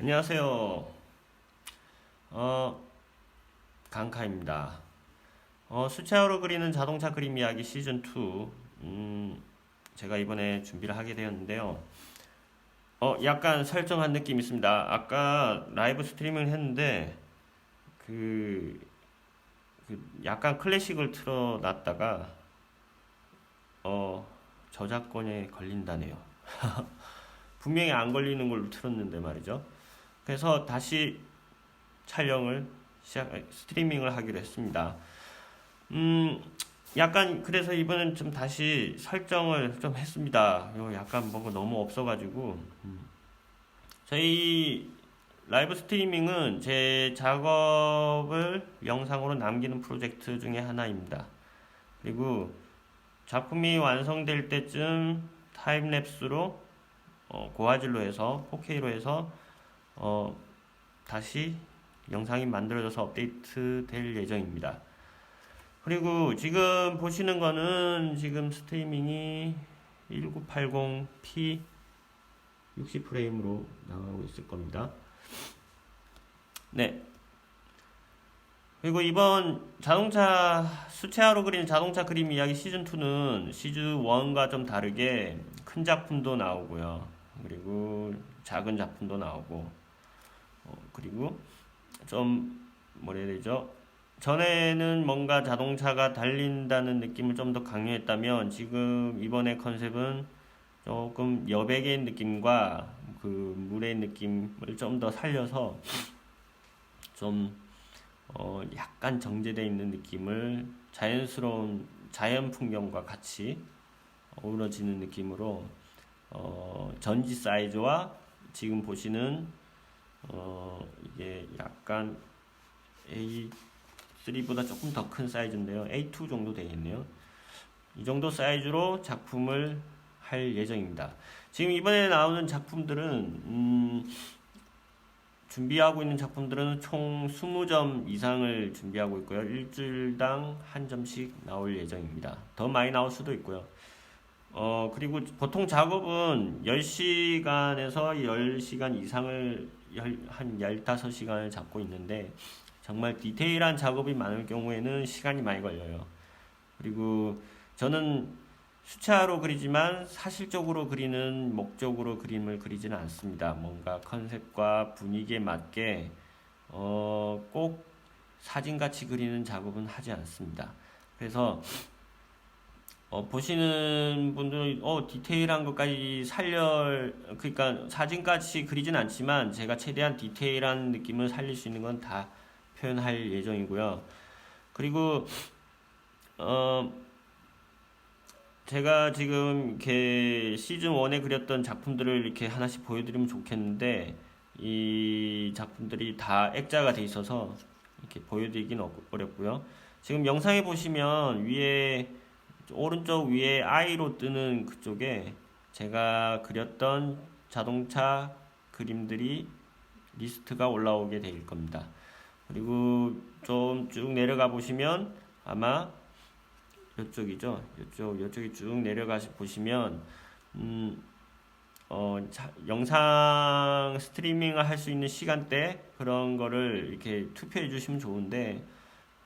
안녕하세요. 어, 강카입니다. 어, 수채화로 그리는 자동차 그림 이야기 시즌 2. 음, 제가 이번에 준비를 하게 되었는데요. 어, 약간 설정한 느낌이 있습니다. 아까 라이브 스트리밍을 했는데, 그, 그 약간 클래식을 틀어놨다가, 어, 저작권에 걸린다네요. 분명히 안 걸리는 걸로 틀었는데 말이죠. 그래서 다시 촬영을 시작, 스트리밍을 하기로 했습니다. 음, 약간 그래서 이번엔 좀 다시 설정을 좀 했습니다. 이거 약간 뭔가 너무 없어가지고 음. 저희 라이브 스트리밍은 제 작업을 영상으로 남기는 프로젝트 중에 하나입니다. 그리고 작품이 완성될 때쯤 타임랩스로 어, 고화질로 해서 4K로 해서 어, 다시 영상이 만들어져서 업데이트 될 예정입니다. 그리고 지금 보시는 거는 지금 스트리밍이 1980p 60프레임으로 나가고 있을 겁니다. 네. 그리고 이번 자동차 수채화로 그리는 자동차 그림 이야기 시즌 2는 시즌 1과 좀 다르게 큰 작품도 나오고요. 그리고 작은 작품도 나오고 어, 그리고 좀 뭐라 해야 되죠? 전에는 뭔가 자동차가 달린다는 느낌을 좀 더 강요했다면 지금 이번에 컨셉은 조금 여백의 느낌과 그 물의 느낌을 좀 더 살려서 좀 어, 약간 정제되어 있는 느낌을 자연스러운 자연 풍경과 같이 어우러지는 느낌으로 어, 전지 사이즈와 지금 보시는 어, 이게 약간 A3보다 조금 더 큰 사이즈인데요. A2 정도 되겠네요. 이 정도 사이즈로 작품을 할 예정입니다. 지금 이번에 나오는 작품들은 음, 준비하고 있는 작품들은 총 20점 이상을 준비하고 있고요. 일주일당 한 점씩 나올 예정입니다. 더 많이 나올 수도 있고요. 어, 그리고 보통 작업은 10시간에서 10시간 이상을 열, 한 15시간을 잡고 있는데 정말 디테일한 작업이 많을 경우에는 시간이 많이 걸려요. 그리고 저는 수채화로 그리지만 사실적으로 그리는 목적으로 그림을 그리지는 않습니다. 뭔가 컨셉과 분위기에 맞게 어, 꼭 사진같이 그리는 작업은 하지 않습니다. 그래서 어, 보시는 분들은 어, 디테일한 것까지 살려 그러니까 사진같이 그리진 않지만 제가 최대한 디테일한 느낌을 살릴 수 있는 건 다 표현할 예정이고요. 그리고 어 제가 지금 이렇게 시즌 1에 그렸던 작품들을 이렇게 하나씩 보여드리면 좋겠는데 이 작품들이 다 액자가 돼 있어서 이렇게 보여드리긴 어렵고요. 지금 영상에 보시면 위에 오른쪽 위에 I로 뜨는 그쪽에 제가 그렸던 자동차 그림들이 리스트가 올라오게 될 겁니다. 그리고 좀 쭉 내려가 보시면 아마 이쪽이죠. 이쪽 이쪽이 쭉 내려가 보시면 음, 어, 자, 영상 스트리밍을 할 수 있는 시간대 그런 거를 이렇게 투표해 주시면 좋은데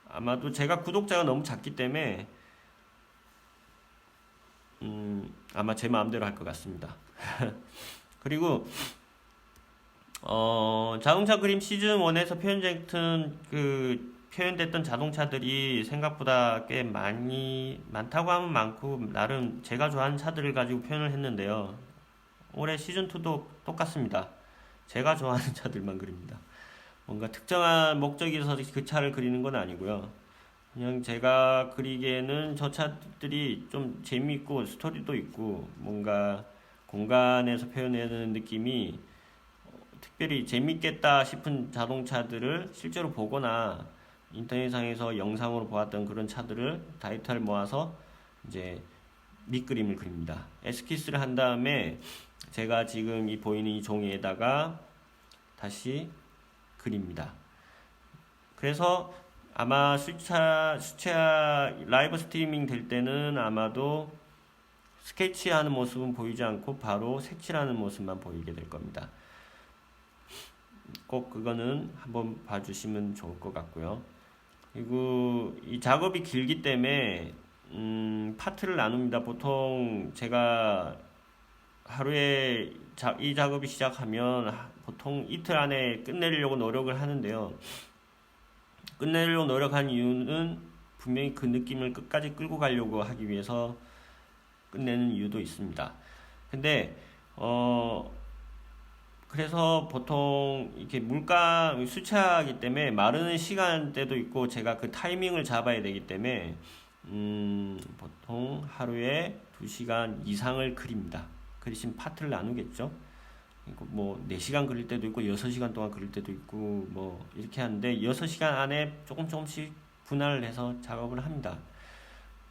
아마도 제가 구독자가 너무 작기 때문에 음, 아마 제 마음대로 할 것 같습니다. 그리고 어, 자동차 그림 시즌 1에서 표현됐던 그 표현됐던 자동차들이 생각보다 꽤 많이 많다고 하면 많고 나름 제가 좋아하는 차들을 가지고 표현을 했는데요. 올해 시즌 2도 똑같습니다. 제가 좋아하는 차들만 그립니다. 뭔가 특정한 목적이 있어서 그 차를 그리는 건 아니고요. 그냥 제가 그리기에는 저 차들이 좀 재미있고 스토리도 있고 뭔가 공간에서 표현하는 느낌이 특별히 재밌겠다 싶은 자동차들을 실제로 보거나 인터넷상에서 영상으로 보았던 그런 차들을 데이터를 모아서 이제 밑그림을 그립니다. 에스키스를 한 다음에 제가 지금 이 보이는 이 종이에다가 다시 그립니다. 그래서 아마 수차, 수채화 라이브 스트리밍 될 때는 아마도 스케치하는 모습은 보이지 않고 바로 색칠하는 모습만 보이게 될 겁니다. 꼭 그거는 한번 봐주시면 좋을 것 같고요. 그리고 이 작업이 길기 때문에 음, 파트를 나눕니다. 보통 제가 하루에 자, 이 작업이 시작하면 하- 보통 이틀 안에 끝내려고 노력을 하는데요. 끝내려고 노력한 이유는 분명히 그 느낌을 끝까지 끌고 가려고 하기 위해서 끝내는 이유도 있습니다. 근데 어 그래서 보통 이렇게 물감 수채화하기 때문에 마르는 시간대도 있고 제가 그 타이밍을 잡아야 되기 때문에 음 보통 하루에 2시간 이상을 그립니다. 그리신 파트를 나누겠죠. 그리고 뭐 4시간 그릴 때도 있고 6시간 동안 그릴 때도 있고 뭐 이렇게 하는데 6시간 안에 조금 조금씩 분할을 해서 작업을 합니다.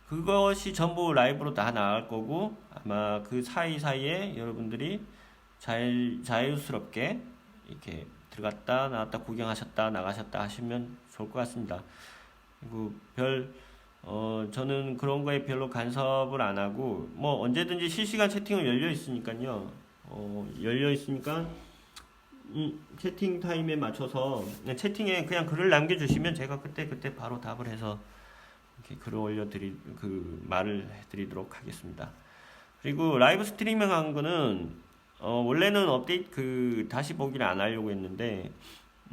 그것이 전부 라이브로 다 나갈 거고 아마 그 사이사이에 여러분들이 자유, 자유스럽게 이렇게 들어갔다 나왔다 구경하셨다 나가셨다 하시면 좋을 것 같습니다. 그리고 별 어, 저는 그런 거에 별로 간섭을 안 하고 뭐 언제든지 실시간 채팅은 열려 있으니까요. 어, 열려 있으니까 음, 채팅 타임에 맞춰서 그냥 채팅에 그냥 글을 남겨주시면 제가 그때 그때 바로 답을 해서 이렇게 글을 올려드리 그 말을 해드리도록 하겠습니다. 그리고 라이브 스트리밍 한 거는 어, 원래는 업데이트 그 다시 보기를 안 하려고 했는데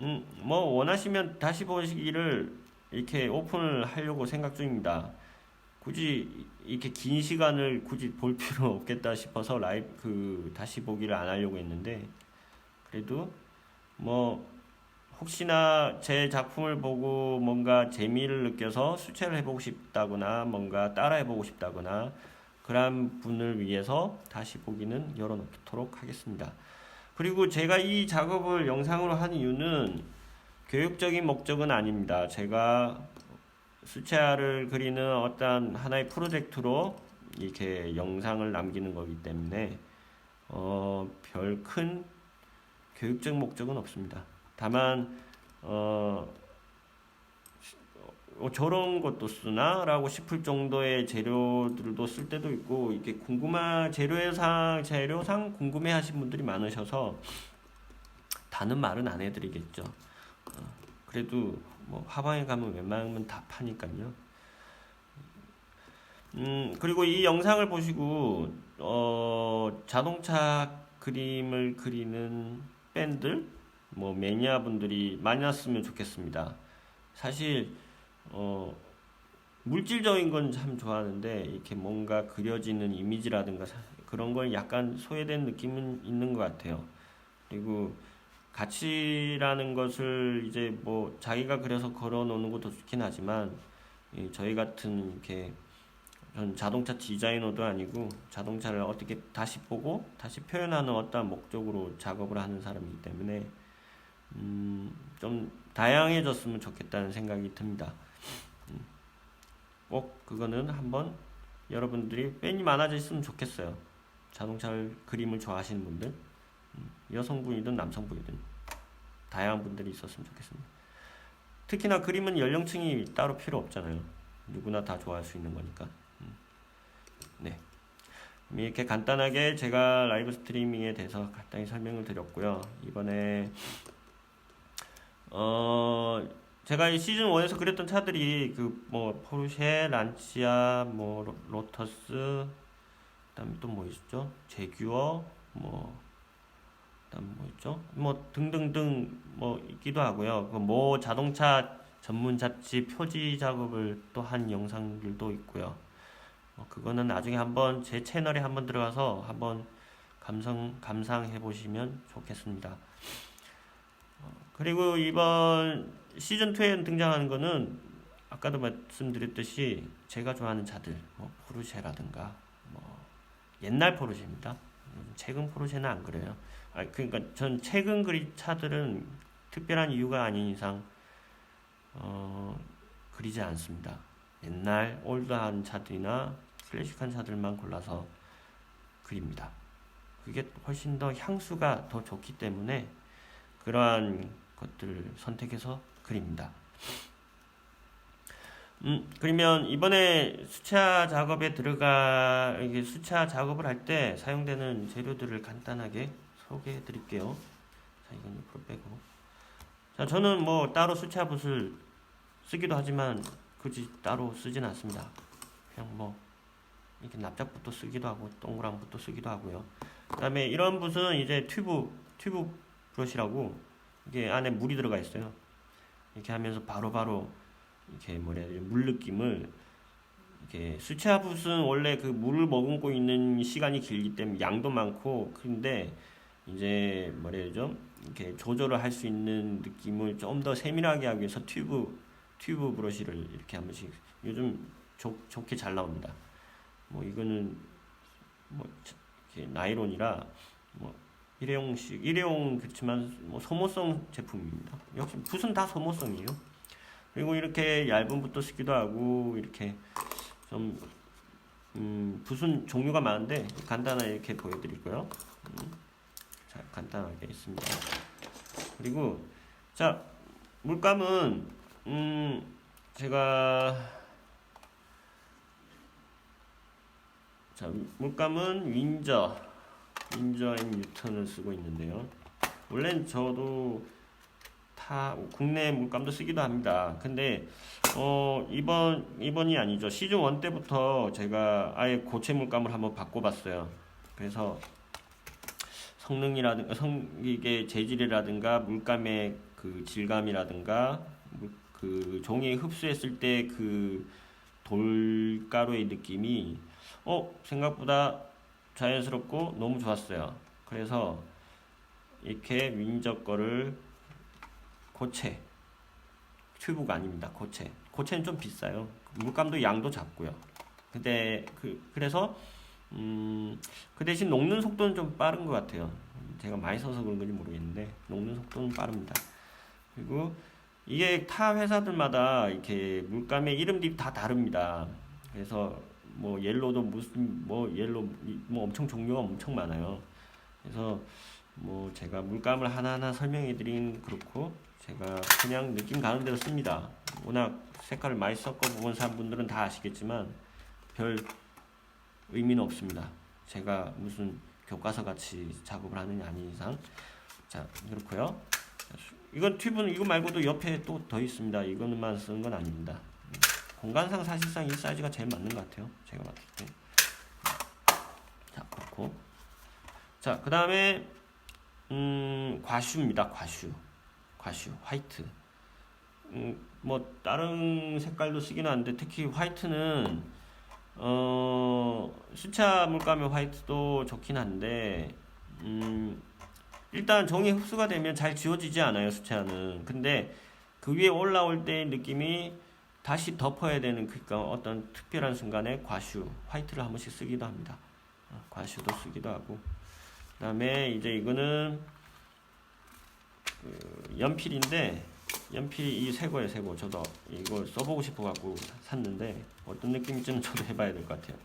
음, 뭐 원하시면 다시 보기를 이렇게 오픈을 하려고 생각 중입니다. 굳이 이렇게 긴 시간을 굳이 볼 필요 없겠다 싶어서 라이브 그 다시 보기를 안 하려고 했는데 그래도 뭐 혹시나 제 작품을 보고 뭔가 재미를 느껴서 수채를 해보고 싶다거나 뭔가 따라 해보고 싶다거나 그런 분을 위해서 다시 보기는 열어놓도록 하겠습니다. 그리고 제가 이 작업을 영상으로 한 이유는 교육적인 목적은 아닙니다. 제가 수채화를 그리는 어떤 하나의 프로젝트로 이렇게 영상을 남기는 거기 때문에 어, 별 큰 교육적 목적은 없습니다. 다만 어, 어, 저런 것도 쓰나라고 싶을 정도의 재료들도 쓸 때도 있고 이렇게 궁금한 재료상 재료상 궁금해하신 분들이 많으셔서 다는 말은 안 해드리겠죠. 어, 그래도 뭐 화방에 가면 웬만하면 다 파니까요. 음 그리고 이 영상을 보시고 어 자동차 그림을 그리는 팬들 뭐 매니아 분들이 많았으면 좋겠습니다. 사실 어, 물질적인 건 참 좋아하는데 이렇게 뭔가 그려지는 이미지라든가 사- 그런 걸 약간 소외된 느낌은 있는 것 같아요. 그리고 가치라는 것을 이제 뭐 자기가 그려서 걸어 놓는 것도 좋긴 하지만 이 저희 같은 이렇게 전 자동차 디자이너도 아니고 자동차를 어떻게 다시 보고 다시 표현하는 어떠한 목적으로 작업을 하는 사람이기 때문에 음, 좀 다양해졌으면 좋겠다는 생각이 듭니다. 음, 꼭 그거는 한번 여러분들이 팬이 많아져 있으면 좋겠어요. 자동차를 그림을 좋아하시는 분들, 음, 여성분이든 남성분이든 다양한 분들이 있었으면 좋겠습니다. 특히나 그림은 연령층이 따로 필요 없잖아요. 누구나 다 좋아할 수 있는 거니까. 음, 네. 이렇게 간단하게 제가 라이브 스트리밍에 대해서 간단히 설명을 드렸고요. 이번에 어 제가 이 시즌 1에서 그렸던 차들이 그 뭐 포르쉐, 란치아, 뭐 로- 로터스, 그다음에 또 뭐 있죠? 제규어, 뭐그 다음 뭐 있죠? 뭐 등등등 뭐 있기도 하고요. 그 뭐 자동차 전문 잡지 표지 작업을 또 한 영상들도 있고요. 어, 그거는 나중에 한번 제 채널에 한번 들어가서 한번 감상 감상해 보시면 좋겠습니다. 어, 그리고 이번 시즌 2에 등장하는 거는 아까도 말씀드렸듯이 제가 좋아하는 차들, 뭐 포르쉐라든가 뭐 옛날 포르쉐입니다. 음, 최근 포르쉐는 안 그래요. 아 그러니까 전 최근 그리 차들은 특별한 이유가 아닌 이상 어, 그리지 않습니다. 옛날 올드한 차들이나 클래식한 차들만 골라서 그립니다. 그게 훨씬 더 향수가 더 좋기 때문에 그러한 것들을 선택해서 그립니다. 음, 그러면 이번에 수차 작업에 들어가 이게 수차 작업을 할 때 사용되는 재료들을 간단하게 소개해 드릴게요. 자, 이건 옆으로 빼고. 자, 저는 뭐 따로 수채화 붓을 쓰기도 하지만 굳이 따로 쓰진 않습니다. 그냥 뭐 이렇게 납작붓도 쓰기도 하고 동그란 붓도 쓰기도 하고요. 그다음에 이런 붓은 이제 튜브 튜브 브러시라고 이게 안에 물이 들어가 있어요. 이렇게 하면서 바로 바로 이렇게 뭐라 해야 되지 물 느낌을 이렇게 수채화 붓은 원래 그 물을 머금고 있는 시간이 길기 때문에 양도 많고 근데 이제 뭐라 해야 되죠 이렇게 조절을 할 수 있는 느낌을 좀 더 세밀하게 하기 위해서 튜브 튜브 브러쉬를 이렇게 한 번씩 요즘 좋, 좋게 잘 나옵니다. 뭐 이거는 뭐 이렇게 나이론이라 뭐 일회용식 일회용 그렇지만 뭐 소모성 제품입니다. 역시 붓은 다 소모성이에요. 그리고 이렇게 얇은 붓도 쓰기도 하고 이렇게 좀 음, 붓은 종류가 많은데 간단하게 이렇게 보여드리고요. 음, 자 간단하게 있습니다. 그리고 자 물감은 음 제가 자 물감은 윈저 윈저 앤 뉴턴을 쓰고 있는데요. 원래는 저도 타 국내 물감도 쓰기도 합니다. 근데 어 이번 이번이 아니죠. 시즌 1 때부터 제가 아예 고체 물감을 한번 바꿔봤어요. 그래서 성능이라든가 성 이게 재질이라든가 물감의 그 질감이라든가 물- 그 종이에 흡수했을 때 그 돌가루의 느낌이 어 생각보다 자연스럽고 너무 좋았어요. 그래서 이렇게 윈저 거를 고체 튜브가 아닙니다. 고체 고체는 좀 비싸요. 물감도 양도 작고요. 근데 그 그래서 음, 그 대신 녹는 속도는 좀 빠른 것 같아요. 제가 많이 써서 그런 건지 모르겠는데 녹는 속도는 빠릅니다. 그리고 이게 타 회사들마다 이렇게 물감의 이름들이 다 다릅니다. 그래서 뭐 옐로도 무슨 뭐 옐로 뭐 엄청 종류가 엄청 많아요. 그래서 뭐 제가 물감을 하나하나 설명해 드린 그렇고 제가 그냥 느낌 가는 대로 씁니다. 워낙 색깔을 많이 섞어 보은 사람분들은 다 아시겠지만 별 의미는 없습니다. 제가 무슨 교과서 같이 작업을 하느냐 아닌 이상 자 그렇고요. 이건 튜브는 이거 말고도 옆에 또 더 있습니다. 이거는만 쓰는 건 아닙니다. 음, 공간상 사실상 이 사이즈가 제일 맞는 것 같아요. 제가 봤을 때. 자 그렇고 자 그 다음에 음 과슈입니다. 과슈 과슈 화이트. 음, 뭐 다른 색깔도 쓰긴 하는데 특히 화이트는 어 수차 물감의 화이트도 좋긴 한데 음 일단 종이 흡수가 되면 잘 지워지지 않아요 수채화는. 근데 그 위에 올라올 때의 느낌이 다시 덮어야 되는 그니까 어떤 특별한 순간에 과슈 화이트를 한 번씩 쓰기도 합니다. 어, 과슈도 쓰기도 하고. 그 다음에 이제 이거는 그 연필인데 연필이 이 새 거예요 새 거 저도 이거 써보고 싶어 갖고 샀는데 어떤 느낌인지는 저도 해봐야 될 것 같아요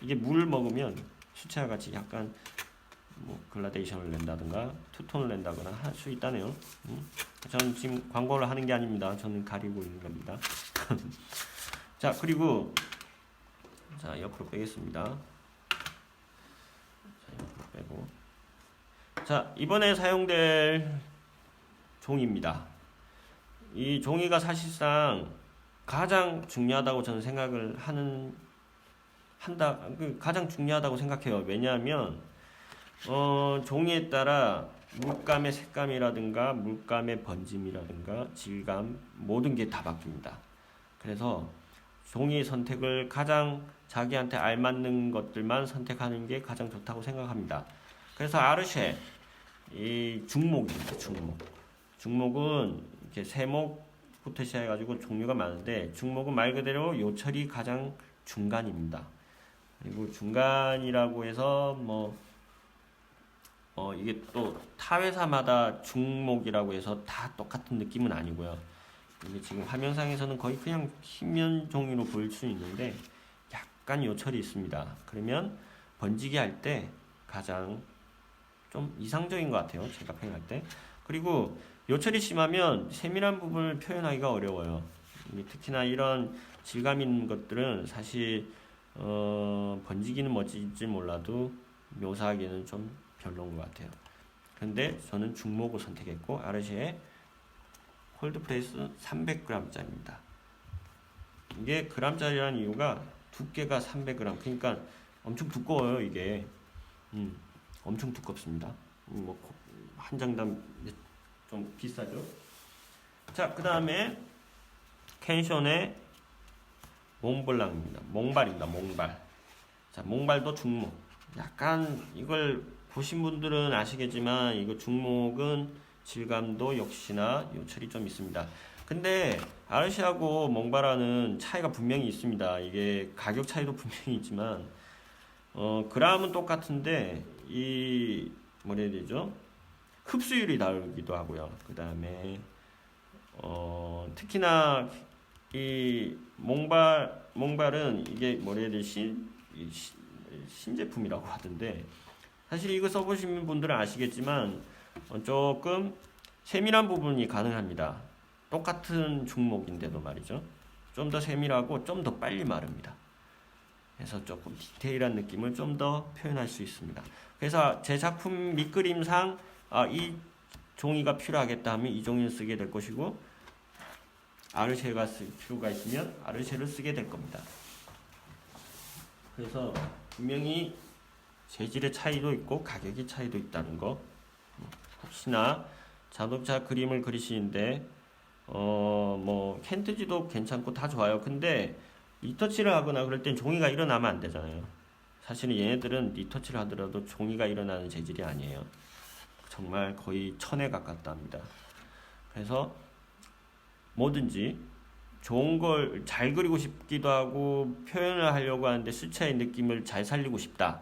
이게 물 먹으면 수채화 같이 약간 뭐 글라데이션을 낸다든가 투톤을 낸다거나 할 수 있다네요. 음. 저는 지금 광고를 하는 게 아닙니다. 저는 가리고 있는 겁니다. 자 그리고 자 옆으로 빼겠습니다. 자 옆으로 빼고 자 이번에 사용될 종이입니다. 이 종이가 사실상 가장 중요하다고 저는 생각을 하는 한다 그 가장 중요하다고 생각해요. 왜냐하면 어, 종이에 따라 물감의 색감이라든가 물감의 번짐이라든가 질감 모든 게 다 바뀝니다. 그래서 종이 선택을 가장 자기한테 알맞는 것들만 선택하는 게 가장 좋다고 생각합니다. 그래서 아르쉐 이 중목입니다. 중목. 중목은 이렇게 세목부터 시작해가지고 종류가 많은데 중목은 말 그대로 요철이 가장 중간입니다. 그리고 중간이라고 해서 뭐 어, 이게 또 타 회사마다 중목이라고 해서 다 똑같은 느낌은 아니고요. 이게 지금 화면상에서는 거의 그냥 흰면 종이로 보일 수 있는데 약간 요철이 있습니다. 그러면 번지기 할 때 가장 좀 이상적인 것 같아요. 제가 표현할 때. 그리고 요철이 심하면 세밀한 부분을 표현하기가 어려워요. 특히나 이런 질감 있는 것들은 사실 어, 번지기는 멋질지 몰라도 묘사하기에는 좀 별로인 것 같아요. 근데 저는 중목을 선택했고 아르쉐의 중목을 선택했습니다. 자, 그리고 자, 그 다음에 음, 자, 홀드 프레스는 300g짜리입니다. 이게 g짜리라는 이유가 두께가 300g. 그러니까 엄청 두꺼워요, 이게. 음, 엄청 두껍습니다. 음, 뭐 한 장당 좀 비싸죠. 자, 그 다음에 캔션의 몽블랑입니다. 몽발입니다. 몽발. 자, 몽발도 중목. 약간 이걸 보신 분들은 아시겠지만 이거 중목은 질감도 역시나 요철이 좀 있습니다. 근데 아르시하고 몽바라는 차이가 분명히 있습니다. 이게 가격 차이도 분명히 있지만 어 그람은 똑같은데 이 뭐라 해야 되죠? 흡수율이 다르기도 하고요. 그 다음에 어 특히나 이 몽발 몽발은 이게 뭐라 해야 되지 신, 신제품이라고 하던데 사실 이거 써보신 분들은 아시겠지만 어, 조금 세밀한 부분이 가능합니다. 똑같은 중목인데도 말이죠. 좀 더 세밀하고 좀 더 빨리 마릅니다. 그래서 조금 디테일한 느낌을 좀 더 표현할 수 있습니다. 그래서 제 작품 밑그림상 아, 이 종이가 필요하겠다 하면 이 종이를 쓰게 될 것이고 아르쉐가 쓸 필요가 있으면 아르쉐를 쓰게 될 겁니다. 그래서 분명히 재질의 차이도 있고 가격의 차이도 있다는 거 혹시나 자동차 그림을 그리시는데 어 뭐 캔트지도 괜찮고 다 좋아요. 근데 리터치를 하거나 그럴 땐 종이가 일어나면 안 되잖아요. 사실은 얘네들은 리터치를 하더라도 종이가 일어나는 재질이 아니에요. 정말 거의 천에 가깝답니다. 그래서 뭐든지 좋은 걸 잘 그리고 싶기도 하고 표현을 하려고 하는데 수차의 느낌을 잘 살리고 싶다.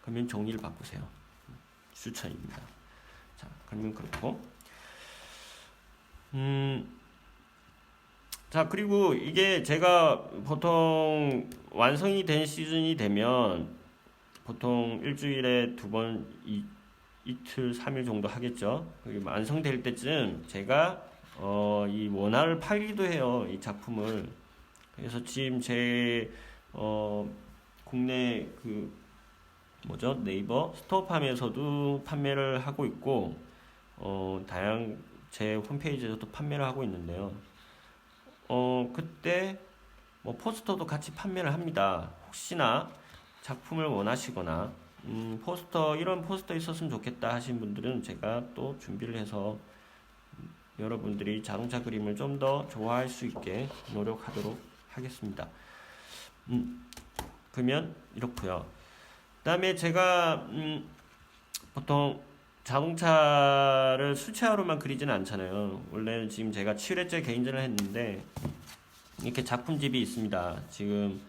그러면 종이를 바꾸세요. 수차입니다. 자, 그러면 그렇고. 음, 자, 그리고 이게 제가 보통 완성이 된 시즌이 되면 보통 일주일에 두 번, 이, 이틀, 삼일 정도 하겠죠. 그게 완성될 때쯤 제가 어, 이 원화를 팔기도 해요. 이 작품을. 그래서 지금 제 어, 국내 그 뭐죠 네이버 스토어팜에서도 판매를 하고 있고 어, 다양 제 홈페이지에서도 판매를 하고 있는데요. 어, 그때 뭐 포스터도 같이 판매를 합니다. 혹시나 작품을 원하시거나 음, 포스터 이런 포스터 있었으면 좋겠다 하신 분들은 제가 또 준비를 해서 여러분들이 자동차 그림을 좀 더 좋아할 수 있게 노력하도록 하겠습니다. 음, 그러면 이렇고요. 그다음에 제가 음, 보통 자동차를 수채화로만 그리지는 않잖아요. 원래는 지금 제가 7회째 개인전을 했는데 이렇게 작품집이 있습니다. 지금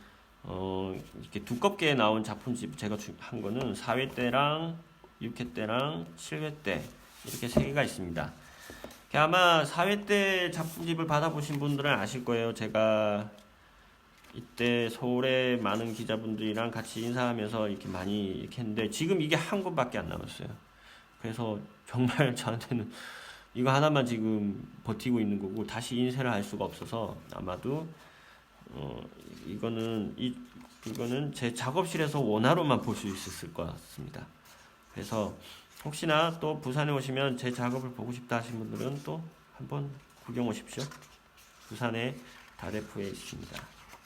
어, 이렇게 두껍게 나온 작품집 제가 주, 한 거는 4회 때랑 6회 때랑 7회 때 이렇게 세 개가 있습니다. 아마 4회 때 작품집을 받아보신 분들은 아실 거예요. 제가 이때 서울에 많은 기자분들이랑 같이 인사하면서 이렇게 많이 이렇게 했는데 지금 이게 한 권밖에 안 남았어요. 그래서 정말 저한테는 이거 하나만 지금 버티고 있는 거고 다시 인쇄를 할 수가 없어서 아마도 어 이거는 이 이거는 제 작업실에서 원화로만 볼 수 있었을 것 같습니다. 그래서 혹시나 또 부산에 오시면 제 작업을 보고 싶다 하신 분들은 또 한번 구경 오십시오. 부산에 다대포에 있습니다.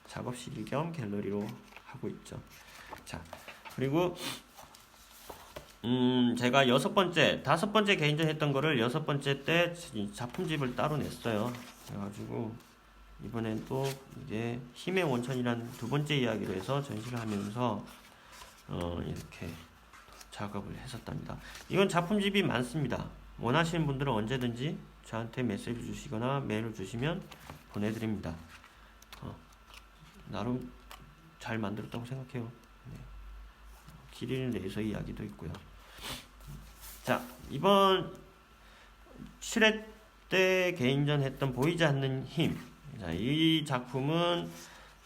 작업실 겸 갤러리로 하고 있죠. 자, 그리고 음, 제가 여섯 번째, 다섯 번째 개인전 했던 거를 여섯 번째 때 작품집을 따로 냈어요. 그래가지고 이번엔 또 이게 힘의 원천이라는 두 번째 이야기로 해서 전시를 하면서 어, 이렇게 작업을 했었답니다. 이건 작품집이 많습니다. 원하시는 분들은 언제든지 저한테 메시지 주시거나 메일을 주시면 보내드립니다. 어, 나름 잘 만들었다고 생각해요. 네. 길이를 내서 이야기도 있고요. 자, 이번 7회 때 개인전 했던 보이지 않는 힘. 자, 이 작품은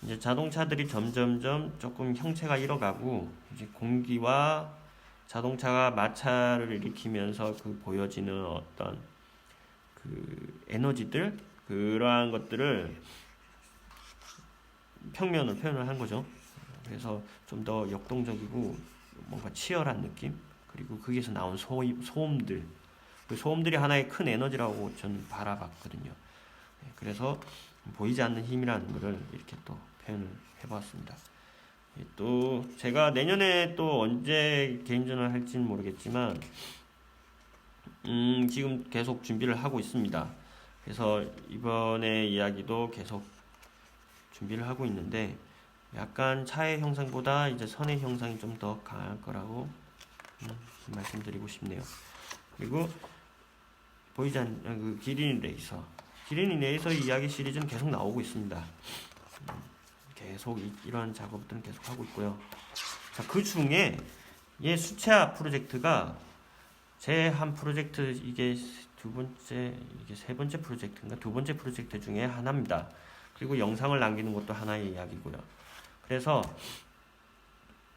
이제 자동차들이 점점점 조금 형체가 잃어가고 이제 공기와 자동차가 마찰을 일으키면서 그 보여지는 어떤 그 에너지들 그러한 것들을 평면을 표현을 한 거죠. 그래서 좀 더 역동적이고 뭔가 치열한 느낌 그리고 거기서 나온 소, 소음들 그 소음들이 하나의 큰 에너지라고 저는 바라봤거든요. 네, 그래서 보이지 않는 힘이라는 것을 이렇게 또 표현을 해보았습니다. 예, 또 제가 내년에 또 언제 개인전을 할지는 모르겠지만 음, 지금 계속 준비를 하고 있습니다. 그래서 이번에 이야기도 계속 준비를 하고 있는데 약간 차의 형상보다 이제 선의 형상이 좀 더 강할 거라고 음, 말씀드리고 싶네요. 그리고 보이지 않는 그 기린 레이서, 기린 레이서 이야기 시리즈는 계속 나오고 있습니다. 음, 계속 이, 이러한 작업들은 계속 하고 있고요. 자, 그 중에 이 수채화 프로젝트가 제 한 프로젝트 이게 두 번째 이게 세 번째 프로젝트인가 두 번째 프로젝트 중에 하나입니다. 그리고 영상을 남기는 것도 하나의 이야기고요. 그래서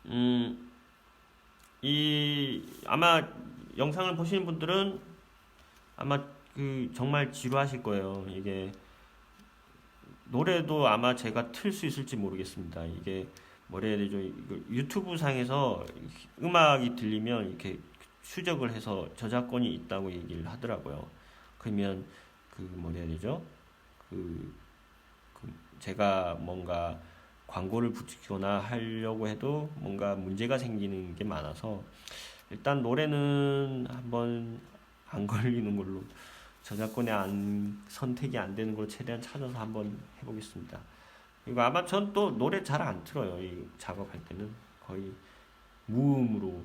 음, 이 아마 영상을 보시는 분들은 아마 그 정말 지루하실 거예요. 이게 노래도 아마 제가 틀 수 있을지 모르겠습니다. 이게 뭐라 해야 되죠? 유튜브 상에서 음악이 들리면 이렇게 추적을 해서 저작권이 있다고 얘기를 하더라고요. 그러면 그 뭐라 해야 되죠? 그, 그 제가 뭔가 광고를 붙이거나 하려고 해도 뭔가 문제가 생기는 게 많아서 일단 노래는 한번 안 걸리는 걸로 저작권에 안 선택이 안 되는 걸 최대한 찾아서 한번 해보겠습니다. 그리고 아마 전 또 노래 잘 안 틀어요. 이 작업할 때는 거의 무음으로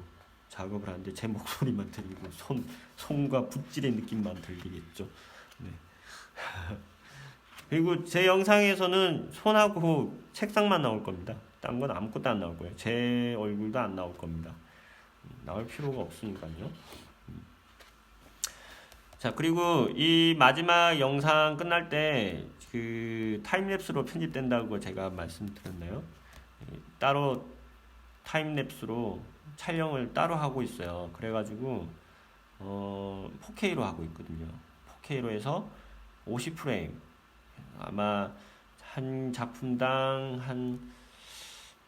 작업을 하는데 제 목소리만 들리고 손 손과 붓질의 느낌만 들리겠죠. 네. 그리고 제 영상에서는 손하고 책상만 나올 겁니다. 딴 건 아무것도 안 나올 거예요. 제 얼굴도 안 나올 겁니다. 나올 필요가 없으니까요. 자, 그리고 이 마지막 영상 끝날 때 그 타임랩스로 편집된다고 제가 말씀드렸나요? 따로 타임랩스로 촬영을 따로 하고 있어요. 그래가지고 어, 4K로 하고 있거든요. 4K로 해서 50프레임 아마 한 작품당 한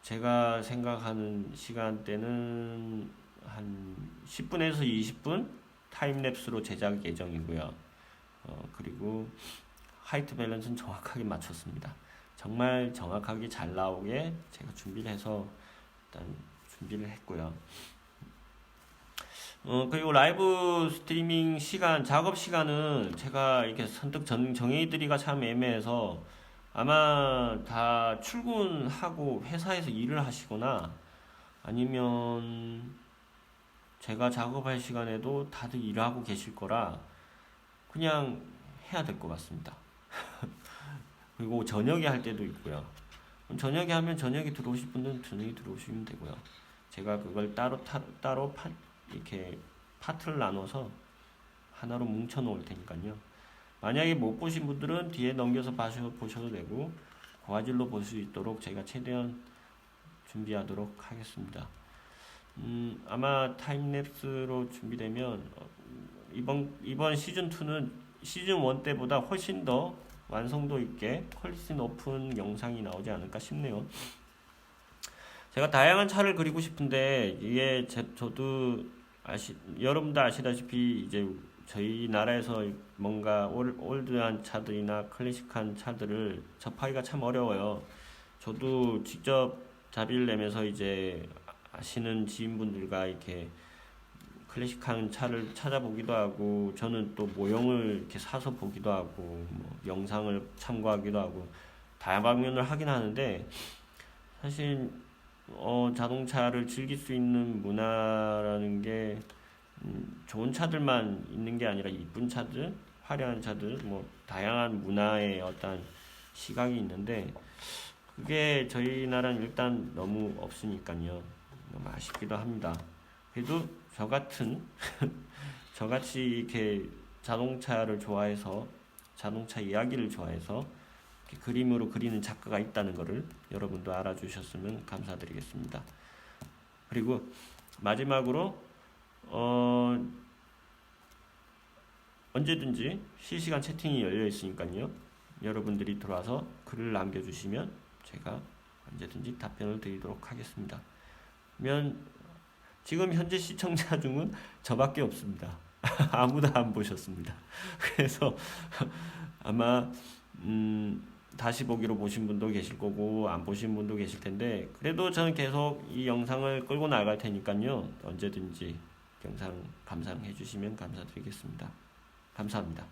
제가 생각하는 시간대는 한 10분에서 20분 타임랩스로 제작 예정이고요. 어, 그리고 하이트 밸런스는 정확하게 맞췄습니다. 정말 정확하게 잘 나오게 제가 준비를 해서 일단 준비를 했고요. 어, 그리고 라이브 스트리밍 시간, 작업 시간은 제가 이렇게 선뜻 정, 정해드리기가 참 애매해서 아마 다 출근하고 회사에서 일을 하시거나 아니면 제가 작업할 시간에도 다들 일하고 계실 거라 그냥 해야 될 것 같습니다. 그리고 저녁에 할 때도 있고요. 저녁에 하면 저녁에 들어오실 분들은 저녁에 들어오시면 되고요. 제가 그걸 따로 타, 따로 파, 이렇게 파트를 나눠서 하나로 뭉쳐 놓을 테니까요. 만약에 못 보신 분들은 뒤에 넘겨서 봐셔, 보셔도 되고 고화질로 볼 수 있도록 제가 최대한 준비하도록 하겠습니다. 음, 아마 타임랩스로 준비되면 어, 이번 이번 시즌 2는 시즌 1 때보다 훨씬 더 완성도 있게 퀄리티 높은 영상이 나오지 않을까 싶네요. 제가 다양한 차를 그리고 싶은데 이게 제, 저도 아시 여러분도 아시다시피 이제 저희 나라에서 뭔가 올, 올드한 차들이나 클래식한 차들을 접하기가 참 어려워요. 저도 직접 자비를 내면서 이제 아시는 지인분들과 이렇게 클래식한 차를 찾아보기도 하고 저는 또 모형을 이렇게 사서 보기도 하고 뭐 영상을 참고하기도 하고 다방면을 하긴 하는데 사실 어, 자동차를 즐길 수 있는 문화라는 게 음, 좋은 차들만 있는 게 아니라 이쁜 차들, 화려한 차들, 뭐 다양한 문화의 어떤 시각이 있는데 그게 저희 나라는 일단 너무 없으니까요. 너무 아쉽기도 합니다. 그래도 저 같은 저같이 이렇게 자동차를 좋아해서 자동차 이야기를 좋아해서 그림으로 그리는 작가가 있다는 것을 여러분도 알아주셨으면 감사드리겠습니다. 그리고 마지막으로 어 언제든지 실시간 채팅이 열려 있으니까요. 여러분들이 들어와서 글을 남겨주시면 제가 언제든지 답변을 드리도록 하겠습니다. 면 지금 현재 시청자 중은 저밖에 없습니다. 아무도 안 보셨습니다. 그래서 아마 음, 다시 보기로 보신 분도 계실 거고 안 보신 분도 계실 텐데 그래도 저는 계속 이 영상을 끌고 나갈 테니까요 언제든지 영상 감상해 주시면 감사드리겠습니다 감사합니다